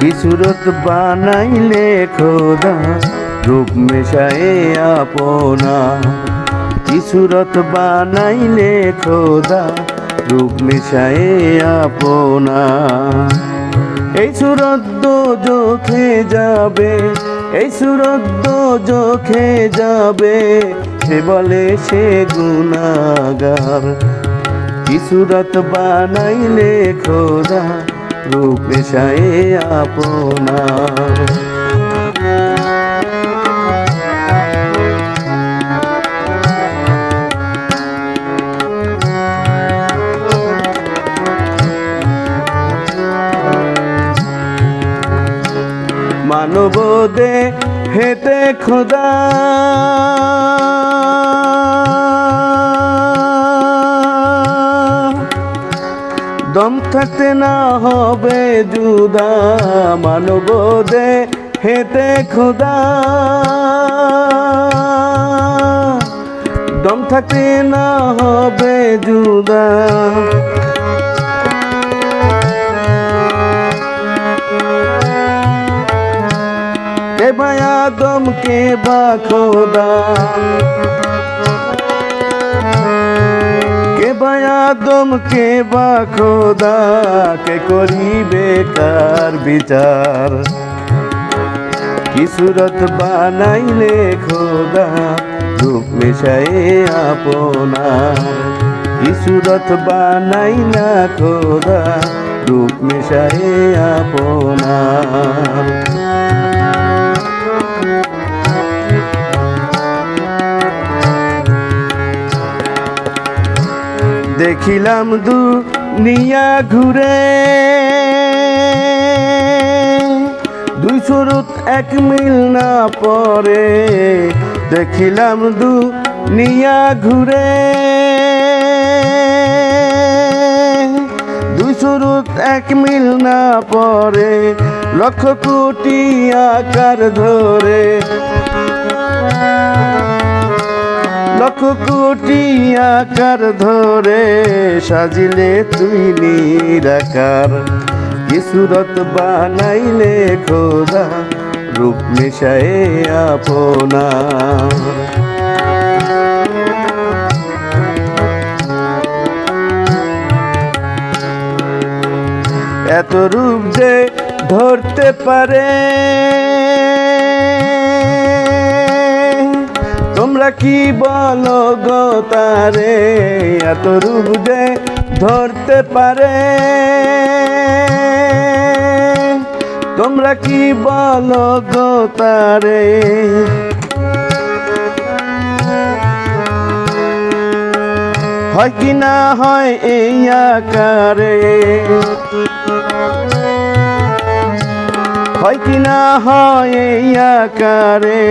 কিশোরত বানাইলে খোদা, রূপ মেশায়ে আপনা। কিশোরত বানাইলে খোদা, রূপ মেশায়ে আপনা। এই সুরদ্দ চোখে যাবে, এই সুরদ্দ চোখে যাবে সে বলে সে গুনাগার। কি সুরত বানাইলে খোদা রূপ পেশায় আপনার। মানব দে হেতে খোদা। দম থাকতে না হবে জুদা, মানব দে হেতে খোদা। দম থাকতে না হবে জুদা। কে ভায়া দম কে বা খোদা। কে ভায়া বা খোদা কে করিবে কার বিচার। কি সুরত বানাইলে খোদা রূপ মেশায়ে আপনার। কি সুরত বানাইলা খোদা রূপ মেশায়ে আপনার। দেখিলাম দু নিয়া ঘুরে। দুই স্বরূপ এক মিল না পরে দেখিলাম দু নিয়া ঘুরে। দুই স্বরূপ এক মিল না পরে লক্ষ কোটি আকার ধরে। লক্ষ কোটি আকার ধরে সাজিলে তুই নিরাকার কি সুরত বানাইলে খোদা, রূপ মিশায়ে আপনা এত রূপ যে ধরতে পারে তোমরা কি বলো গো তারে? এত রূপ যে ধরতে পারে। তোমরা কি বলো গো তারে? হয় কি না হয় এই আকারে? হয় কি না হয় এই আকারে?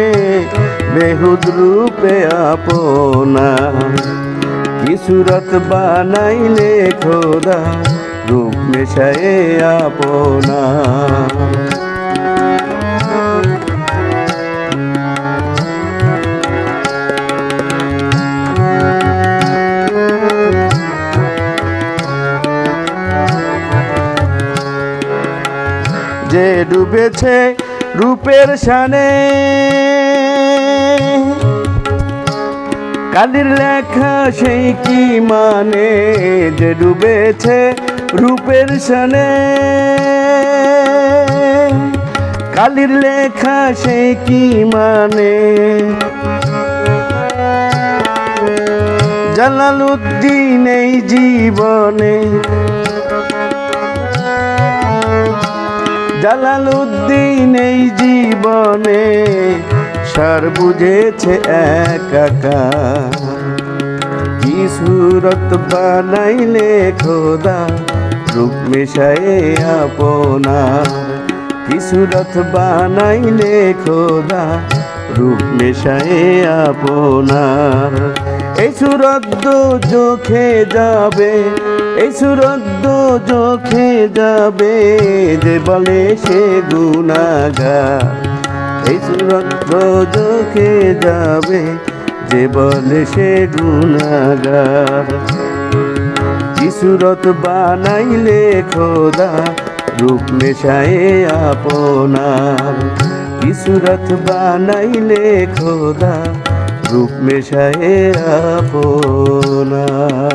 বেহুদ রূপে আপনা। কি সুরত বানাইলে খোদা রূপ মেশায়ে আপনা। যে ডুবেছে রূপের শানে কালির লেখা সেই কি মানে যে ডুবেছে রূপের শানে? কালির লেখা সেই কি মানে? জালালুদ্দিন এই জীবনে। জালালুদ্দিন এই জীবনে। সার বুঝেছে একা কি সুরত বানাইলে খোদা, রূপ মেশায়ে আপনার কি সুরত বানাইলে খোদা, রূপ মেশায়ে আপনার এই সুরদ্দ চোখে যাবে, এই সুরদ্দ চোখে যাবে, যে বলে সে গুনাগার। এই সুরদ্দ চোখে যাবে যে বলে সে গুনাগার। কি সুরত বানাইলে খোদা রূপ মেশায়ে আপনার। ইসুরত বানাইলে খোদা রূপ মেশায়ে আপনার।